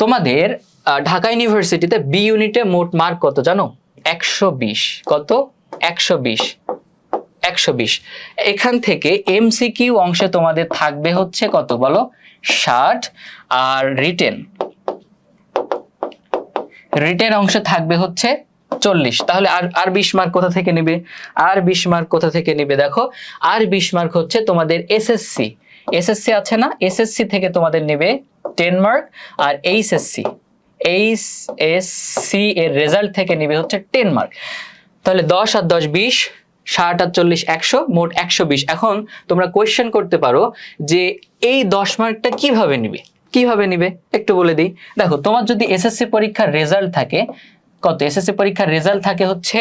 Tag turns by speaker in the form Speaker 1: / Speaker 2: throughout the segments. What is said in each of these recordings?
Speaker 1: তোমাদের ঢাকা ইউনিভার্সিটিতে বি ইউনিটে মোট মার্ক কত জানো? একশো বিশ। কত? একশো বিশ। একশো বিশ। এখান থেকে এমসিকিউ অংশে তোমাদের থাকবে হচ্ছে কত বলো? ষাট। আর রিটেন রিটেন অংশে থাকবে হচ্ছে চল্লিশ। তাহলে আর আর বিশ মার্ক কোথা থেকে নেবে? আর বিশ মার্ক কোথা থেকে নেবে দেখো? আর বিশ মার্ক হচ্ছে তোমাদের এসএসসি এসএসসি আছে না? এসএসসি থেকে তোমাদের নেবে টেন মার্ক আর এইচএসসি এইচ এস সি এর রেজাল্ট থেকে নেবে হচ্ছে টেন মার্ক তাহলে দশ আর দশ বিশ, ষাট আর চল্লিশ একশো, মোট একশো বিশ। এখন তোমরা কোয়েশ্চেন করতে পারো যে এই দশ মার্কটা কীভাবে নিবে? কীভাবে নিবে? একটু বলে দিই। দেখো, তোমার যদি এসএসসি পরীক্ষার রেজাল্ট থাকে, কত? এসএসসি পরীক্ষার রেজাল্ট থাকে হচ্ছে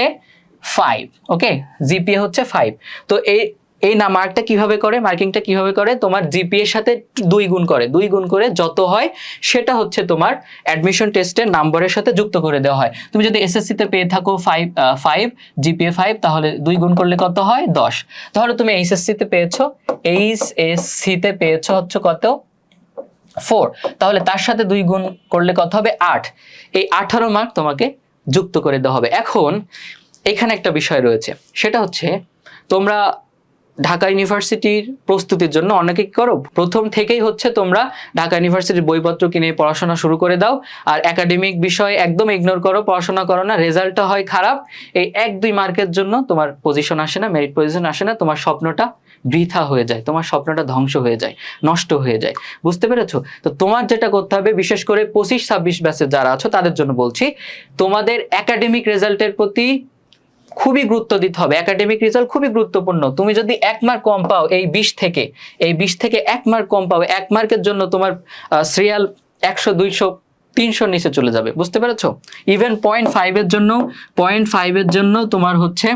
Speaker 1: ফাইভ ওকে জিপিএ হচ্ছে ফাইভ তো এই এই না মার্কটা কীভাবে করে মার্কিংটা কীভাবে করে, তোমার জিপিএ এর সাথে দুই গুণ করে, দুই গুণ করে যত হয়, সেটা হচ্ছে তোমার অ্যাডমিশন টেস্টের নাম্বারের সাথে যুক্ত করে দেওয়া হয়। তুমি যদি এসএসসিতে পেয়ে থাকো ফাইভ ফাইভ জিপিএ ফাইভ তাহলে দুই গুণ করলে কত হয়? দশ। তাহলে তুমি এইচএসসিতে পেয়েছ এইচ এস সিতে পেয়েছ হচ্ছে কত? ফোর তাহলে তার সাথে দুই গুণ করলে কত হবে? আট। এই আঠারো মার্ক তোমাকে যুক্ত করে দেওয়া হবে। এখন এখানে একটা বিষয় রয়েছে। সেটা হচ্ছে তোমরা ঢাকা ইউনিভার্সিটির প্রস্তুতির জন্য অনেকে কি করো? প্রথম থেকেই হচ্ছে তোমরা ঢাকা ইউনিভার্সিটির বইপত্র কিনে পড়াশোনা শুরু করে দাও। আর একাডেমিক বিষয় একদম ইগনোর করো, পড়াশোনা করো না, রেজাল্টটা হয় খারাপ। এই এক দুই মার্কের জন্য তোমার পজিশন আসে না মেরিট পজিশন আসে না, তোমার স্বপ্নটা বৃথা হয়ে যায়, তোমার স্বপ্নটা ধ্বংস হয়ে যায়, নষ্ট হয়ে যায়। বুঝতে পেরেছ? তো তোমার যেটা করতে হবে, বিশেষ করে পঁচিশ ছাব্বিশ ব্যাচের যারা আছো, তাদের জন্য বলছি, তোমাদের একাডেমিক রেজাল্টের প্রতি খুবই গুরুত্ব দিতে হবে। একাডেমিক রেজাল্ট খুবই গুরুত্বপূর্ণ। তুমি যদি এক মার্ক কম পাও এই বিশ থেকে, এই বিশ থেকে এক মার্ক কম পাও, এক মার্কের জন্য তোমার সিরিয়াল একশো, দুইশো তিনশোর নিচে চলে যাবে। বুঝতে পেরেছ? ইভেন পয়েন্ট ফাইভের জন্য পয়েন্ট ফাইভের জন্য তোমার হচ্ছে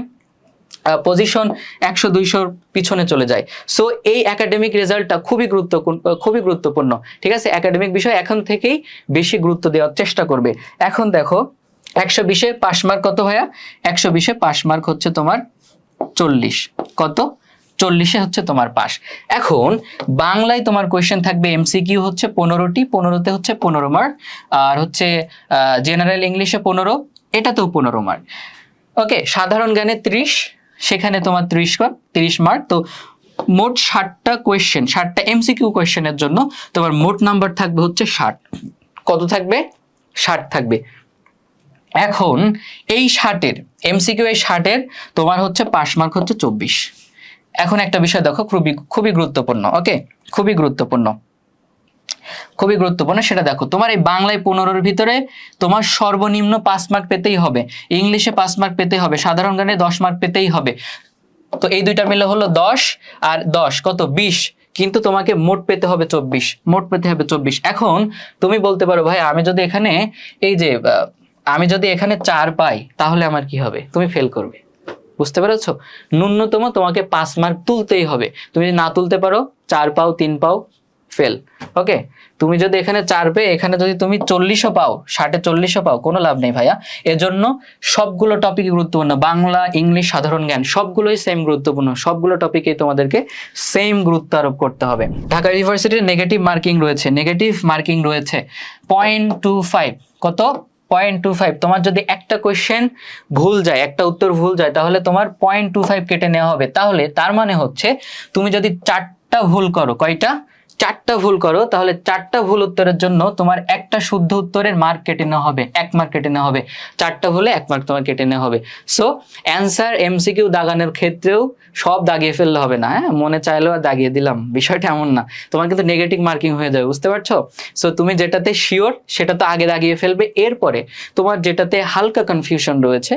Speaker 1: পজিশন একশো, দুইশোর পিছনে চলে যায়। সো এই একাডেমিক রেজাল্টটা খুবই গুরুত্বপূর্ণ খুবই গুরুত্বপূর্ণ। ঠিক আছে? একাডেমিক বিষয় এখন থেকেই বেশি গুরুত্ব দেওয়ার চেষ্টা করবে। এখন দেখো একশো বিশে পাস মার্ক কত ভাইয়া? একশো বিশে পাস মার্ক হচ্ছে তোমার চল্লিশ। কত? চল্লিশে হচ্ছে তোমার পাস এখন বাংলায় তোমার কোয়েশ্চেন থাকবে এমসিকিউ হচ্ছে পনেরোটি, পনেরোতে হচ্ছে পনেরো মার্ক, আর হচ্ছে জেনারেল ইংলিশে পনেরো, এটাতেও পনেরো মার্ক। ওকে, সাধারণ জ্ঞানে ত্রিশ, সেখানে তোমার ত্রিশ মার্ক, তিরিশ মার্ক। তো মোট ষাটটা কোয়েশ্চেন ষাটটা এমসিকিউ কোয়েশ্চেনের জন্য তোমার মোট নাম্বার থাকবে হচ্ছে ষাট। কত থাকবে? ষাট থাকবে। এখন এই ষাটের এমসিকিউ এই ষাটের তোমার হচ্ছে পাস মার্ক হচ্ছে চব্বিশ। এখন একটা বিষয় দেখো, খুবই খুবই গুরুত্বপূর্ণ ওকে খুবই গুরুত্বপূর্ণ। খুবই গুরুত্বপূর্ণ, সেটা দেখো, তোমার এই বাংলায় পনেরোর ভিতরে তোমার সর্বনিম্ন পাঁচ মার্ক পেতেই হবে, ইংলিশে পাঁচ মার্ক পেতেই হবে, সাধারণ জ্ঞানে দশ মার্ক পেতেই হবে। তো এই দুইটা মিলে হলো দশ আর দশ, কত? বিশ, কিন্তু তোমাকে মোট পেতে হবে চব্বিশ, মোট পেতে হবে চব্বিশ। এখন তুমি বলতে পারো, ভাই, আমি যদি এখানে এই যে আমি যদি এখানে চার পাই, তাহলে আমার কি হবে? তুমি ফেল করবে। বুঝতে পেরেছ? ন্যূনতম তোমাকে পাঁচ মার্ক তুলতেই হবে। তুমি যদি না তুলতে পারো, চার পাও, তিন পাও ফেল ওকে তুমি যদি এখানে চার পেয়ে, এখানে যদি তুমি চল্লিশও পাও, ষাটে চল্লিশও পাও, কোনো লাভ নেই ভাইয়া। এজন্য সবগুলো টপিক গুরুত্বপূর্ণ। বাংলা, ইংলিশ, সাধারণ জ্ঞান, সবগুলোই সেম গুরুত্বপূর্ণ। সবগুলো টপিকেই তোমাদেরকে সেম গুরুত্ব আরোপ করতে হবে। ঢাকা ইউনিভার্সিটির নেগেটিভ মার্কিং রয়েছে। নেগেটিভ মার্কিং রয়েছে। পয়েন্ট টু ফাইভ কত? পয়েন্ট টু ফাইভ তোমার যদি একটা কোয়েশ্চেন ভুল যায়, একটা উত্তর ভুল যায়, তাহলে তোমার পয়েন্ট টু ফাইভ কেটে নেওয়া হবে। তাহলে তার মানে হচ্ছে, তুমি যদি চারটা ভুল করো, কয়টা? চারটা ভুল করো, তাহলে চারটা ভুল উত্তরের জন্য তোমার একটা শুদ্ধ উত্তরের মার্ক কেটে নেওয়া হবে, এক মার্ক কেটে নেওয়া হবে। চারটা ভুলে এক মার্ক তোমার কেটে নেওয়া হবে। সো অ্যান্সার এমসিকিউ দাগানোর ক্ষেত্রেও সব দাগিয়ে ফেললে হবে না হ্যাঁ? মনে চাইলেও আর দাগিয়ে দিলাম, বিষয়টা এমন না। তোমার কিন্তু নেগেটিভ মার্কিং হয়ে যাবে, বুঝতে পারছ? সো তুমি যেটাতে শিওর সেটা তো আগে দাগিয়ে ফেলবে। এরপরে তোমার যেটাতে হালকা কনফিউশন রয়েছে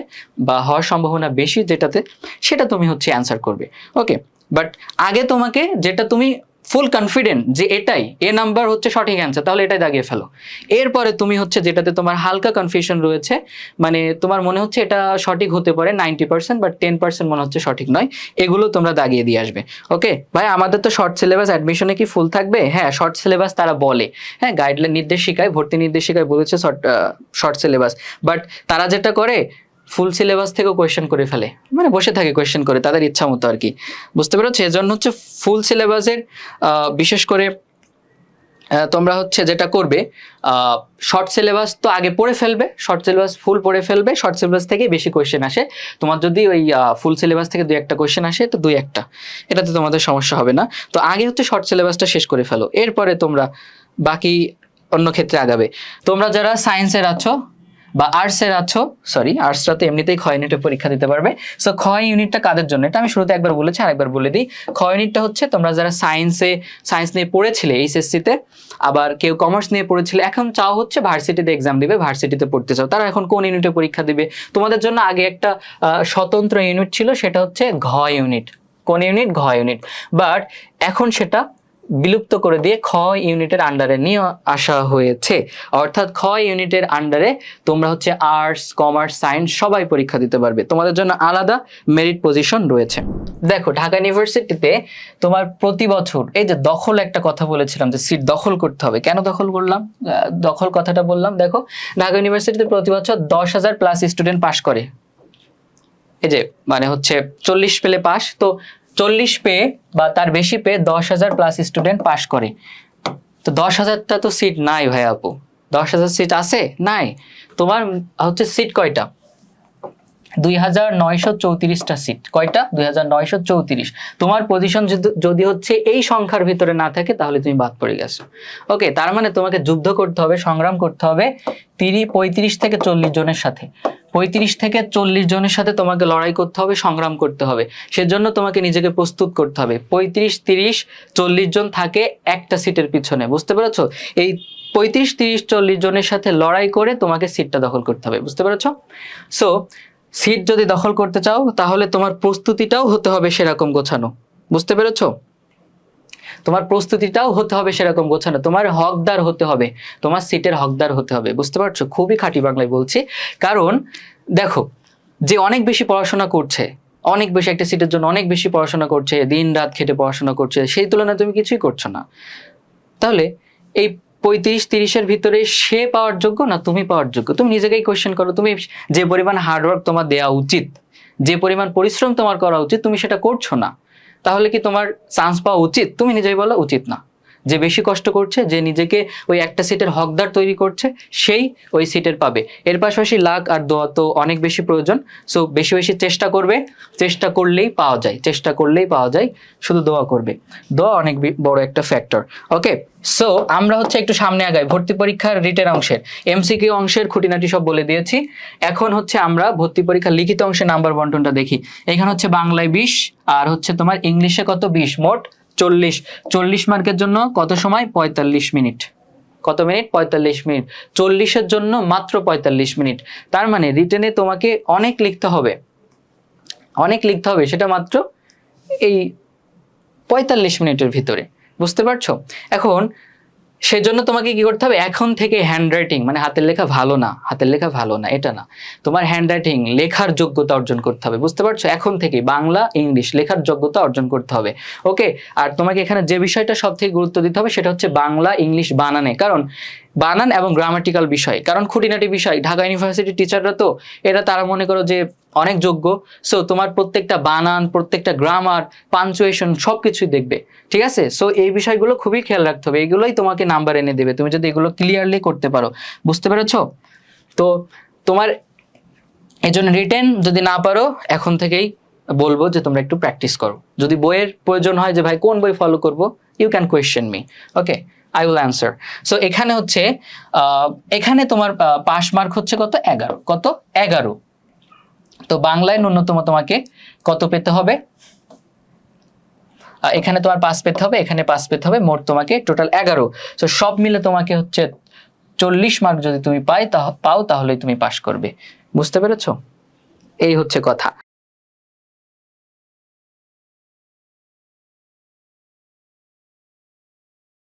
Speaker 1: বা হওয়ার সম্ভাবনা বেশি যেটাতে, সেটা তুমি হচ্ছে অ্যান্সার করবে। ওকে বাট আগে তোমাকে যেটা তুমি ফুল কনফিডেন্ট যে এটাই, এ নাম্বার হচ্ছে সঠিক অ্যান্সার তাহলে এটাই দাগিয়ে ফেলো। এরপরে তুমি হচ্ছে যেটাতে তোমার হালকা কনফিউশন রয়েছে মানে তোমার মনে হচ্ছে এটা সঠিক হতে পারে ninety percent but ten percent মনে হচ্ছে সঠিক নয়, এগুলো তোমরা দাগিয়ে দিয়ে আসবে। ওকে ভাই, আমাদের তো শর্ট সিলেবাস অ্যাডমিশনে কি ফুল থাকবে? হ্যাঁ শর্ট সিলেবাস তারা বলে। হ্যাঁ গাইডলাইন নির্দেশিকায়, ভর্তি নির্দেশিকায় বলেছে শর্ট শর্ট সিলেবাস বাট তারা যেটা করে ফুল সিলেবাস থেকেও কোয়েশ্চেন করে ফেলে। মানে বসে থাকে কোয়েশ্চেন করে, তাদের ইচ্ছা মতো আর কি। বুঝতে পেরেছ? এজন্য হচ্ছে ফুল সিলেবাসের বিশেষ করে তোমরা হচ্ছে যেটা করবে শর্ট সিলেবাস তো আগে পড়ে ফেলবে শর্ট সিলেবাস ফুল পড়ে ফেলবে শর্ট সিলেবাস থেকে বেশি কোয়েশ্চেন আসে। তোমার যদি ওই ফুল সিলেবাস থেকে দুই একটা কোয়েশ্চেন আসে, তো দুই একটা। এটাতে তোমাদের সমস্যা হবে না। তো আগে হচ্ছে শর্ট সিলেবাসটা শেষ করে ফেলো। এরপরে তোমরা বাকি অন্য ক্ষেত্রে আগাবে। তোমরা যারা সায়েন্সের আছো বা আর্টসের আছো সরি আর্টসরা তো এমনিতেই ক্ষয় ইউনিটে পরীক্ষা দিতে পারবে। সো ক্ষয় ইউনিটটা কাদের জন্য? এটা আমি শুরুতে একবার বলেছি, আরেকবার বলে দিই। ক্ষয় ইউনিটটা হচ্ছে তোমরা যারা সায়েন্সে সায়েন্স নিয়ে পড়েছিলে এইচএসসিতে আবার কেউ কমার্স নিয়ে পড়েছিলে, এখন চাও হচ্ছে ভার্সিটিতে এক্সাম দিবে ভার্সিটিতে পড়তে চাও। তারা এখন কোন ইউনিটে পরীক্ষা দিবে? তোমাদের জন্য আগে একটা স্বতন্ত্র ইউনিট ছিল, সেটা হচ্ছে ঘ ইউনিট কোন ইউনিট ঘ ইউনিট বাট এখন সেটা বিলুপ্ত করে দিয়ে খ ইউনিটের আন্ডারে নিয়ে আসা হয়েছে। অর্থাৎ খ ইউনিটের আন্ডারে তোমরা হচ্ছে আর্টস, কমার্স, সায়েন্স সবাই পরীক্ষা দিতে পারবে। তোমাদের জন্য আলাদা মেরিট পজিশন রয়েছে। দেখো, ঢাকা ইউনিভার্সিটিতে তোমার প্রতি বছর, এই যে দখল একটা কথা বলেছিলাম যে সিট দখল করতে হবে। কেন দখল করলাম? দখল কথাটা বললাম। দেখো, ঢাকা ইউনিভার্সিটিতে প্রতি বছর দশ হাজার প্লাস স্টুডেন্ট পাশ করে। এই যে মানে হচ্ছে চল্লিশ পেলে পাশ তো চল্লিশ পেয়ে বা তার বেশি পেয়ে দশ হাজার প্লাস স্টুডেন্ট পাস করে। তো দশ হাজারটা তো সিট নাই ভাই আপু। দশ হাজার সিট আছে? নাই। তোমার হচ্ছে সিট কয়টা? দুই হাজার নয়শো চৌত্রিশটা সিট কয়টা? দুই হাজার নয়শো চৌত্রিশ। তোমার পজিশন যদি হচ্ছে এই সংখ্যার ভিতরে না থাকে, তাহলে তুমি বাদ পড়ে গেছো। ওকে তার মানে তোমাকে যুদ্ধ করতে হবে, সংগ্রাম করতে হবে তিরিশ পঁয়ত্রিশ থেকে চল্লিশ জনের সাথে। পঁয়ত্রিশ থেকে চল্লিশ জনের সাথে তোমাকে লড়াই করতে হবে, সংগ্রাম করতে হবে। সেজন্য তোমাকে নিজেকে প্রস্তুত করতে হবে। পঁয়ত্রিশ, তিরিশ, চল্লিশ জন থাকে একটা সিটের পিছনে, বুঝতে পেরেছ? এই পঁয়ত্রিশ, তিরিশ, চল্লিশ জনের সাথে লড়াই করে তোমাকে সিটটা দখল করতে হবে, বুঝতে পেরেছ? সো সিট যদি দখল করতে চাও, তাহলে তোমার প্রস্তুতিটাও হতে হবে সেরকম গোছানো। বুঝতে পেরেছ? তোমার প্রস্তুতিটাও হতে হবে সেরকম গোছানো। তোমার হকদার হতে হবে। তোমার সিটের হকদার হতে হবে। বুঝতে পারছ? খুবই খাঁটি বাংলায় বলছি। কারণ, দেখো, যে অনেক বেশি পড়াশোনা করছে, অনেক বেশি একটা সিটের জন্য অনেক বেশি পড়াশোনা করছে দিন রাত খেটে পড়াশোনা করছে, সেই তুলনায় তুমি কিছুই করছ না। তাহলে এই পঁয়ত্রিশ, তিরিশের ভিতরে সে পাওয়ার যোগ্য না তুমি পাওয়ার যোগ্য? তুমি নিজেকেই কোয়েশ্চেন করো, তুমি যে পরিমাণ হার্ডওয়ার্ক তোমার দেওয়া উচিত, যে পরিমাণ পরিশ্রম তোমার করা উচিত, তুমি সেটা করছ না। তাহলে কি তোমার চান্স পাওয়া উচিত? তুমি নিজেই বলো, উচিত না। যে বেশি কষ্ট করছে, যে নিজেকে ওই একটা সিটের হকদার তৈরি করছে, সেই ওই সিটের পাবে। এর পাশাপাশি লাখ আর দোয়া তো অনেক বেশি প্রয়োজন। সো বেশি বেশি চেষ্টা করবে। চেষ্টা করলেই পাওয়া যায়। চেষ্টা করলেই পাওয়া যায়। শুধু দোয়া করবে। দোয়া অনেক বড় একটা ফ্যাক্টর ওকে সো আমরা হচ্ছে একটু সামনে আগাই। ভর্তি পরীক্ষার রিটেন অংশের। এমসিকিউ অংশের খুঁটিনাটি সব বলে দিয়েছি। এখন হচ্ছে আমরা ভর্তি পরীক্ষার লিখিত অংশের নাম্বার বন্টনটা দেখি। এখানে হচ্ছে বাংলায় বিশ, আর হচ্ছে তোমার ইংলিশে কত বিশ? মোট চল্লিশ চল্লিশ মার্কের জন্য কত সময়? পঁয়তাল্লিশ মিনিট। কত মিনিট? পঁয়তাল্লিশ মিনিট। চল্লিশের জন্য মাত্র পঁয়তাল্লিশ মিনিট। তার মানে রিটেনে তোমাকে অনেক লিখতে হবে। অনেক লিখতে হবে, সেটা মাত্র এই পঁয়তাল্লিশ মিনিটের ভিতরে। বুঝতে পারছ? এখন সেজন্য তোমাকে কি করতে হবে? এখন থেকে হ্যান্ডরাইটিং মানে হাতের লেখা ভালো না, হাতের লেখা ভালো না, এটা না। তোমার হ্যান্ডরাইটিং লেখার যোগ্যতা অর্জন করতে হবে, বুঝতে পারছ? এখন থেকে বাংলা, ইংলিশ লেখার যোগ্যতা অর্জন করতে হবে ওকে আর তোমাকে এখানে যে বিষয়টা সব থেকে গুরুত্ব দিতে হবে, সেটা হচ্ছে বাংলা, ইংলিশ বানানে। কারণ বানান এবং গ্রামাটিক্যাল বিষয়। কারণ খুঁটিনাটি বিষয়, ঢাকা ইউনিভার্সিটির টিচাররা তো এটা তারা মনে করো যে অনেক যোগ্য। সো তোমার প্রত্যেকটা বানান, প্রত্যেকটা গ্রামার পাঞ্চুয়েশন সব কিছুই দেখবে। ঠিক আছে? সো এই বিষয়গুলো খুবই খেয়াল রাখতে হবে। এগুলোই তোমাকে নাম্বার এনে দেবে। তুমি যদি এগুলো ক্লিয়ারলি করতে পারো। বুঝতে পেরেছ? তো, তোমার এই জন্য রিটেন যদি না পারো, এখন থেকেই বলব যে তোমরা একটু প্র্যাকটিস করো। যদি বইয়ের প্রয়োজন হয় যে, ভাই, কোন বই ফলো করব? You can question me okay I will answer so এখানে হচ্ছে এখানে তোমার পাস মার্ক হচ্ছে কত? এগারো। কত? এগারো। তো বাংলায় ন্যূনতম তোমাকে কত পেতে হবে? এখানে তোমার পাস পেতে হবে, এখানে পাস পেতে হবে, মোট তোমাকে টোটাল এগারো। তো সব মিলে তোমাকে হচ্ছে চল্লিশ মার্ক যদি তুমি পাই তা পাও, তাহলেই তুমি পাস করবে। বুঝতে পেরেছ? এই হচ্ছে কথা।